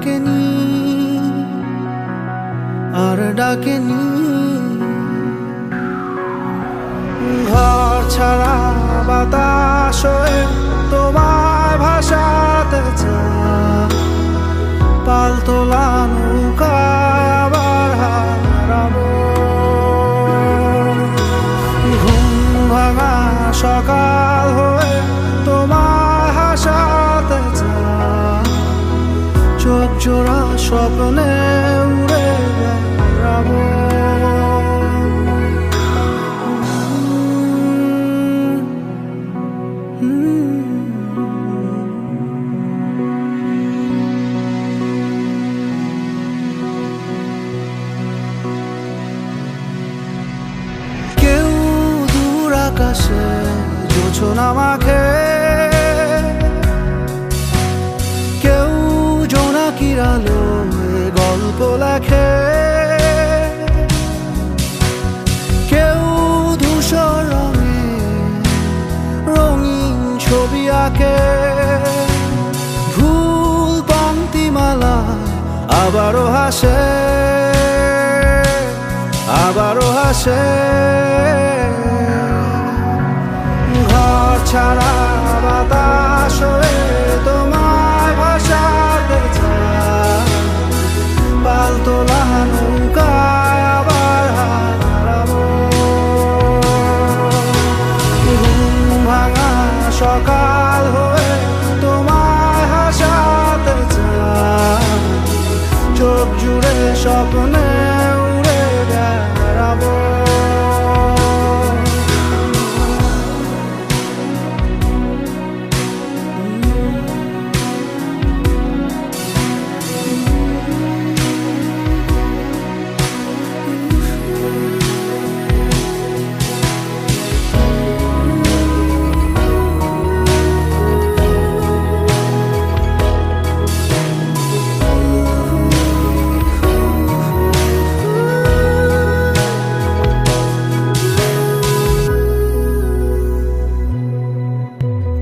ডাকেনি আর ডাকেনি। ঘর ছাড়া বাতাস ভাসাতে চায়। পালতোলা নৌকায় ঘুম ভাঙা সকাল স্বপ্নে উড়ে বেড়াবো। কেউ দূর আকাশে জোছনা মাখে লেখে কেউ ধূসর রঙে রঙিন ছবি আঁকে। ভুল পংক্তিমালা আবারও হাসে আবারও হাসে।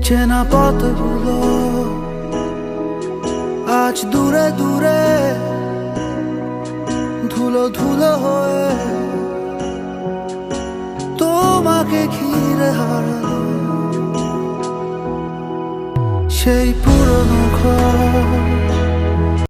চেনা পথগুলো? আজ দূরে দূরে ধুলো ধুলো হয়ে তোমাকে ঘিরে হারালো। সেই পুরনো ঘর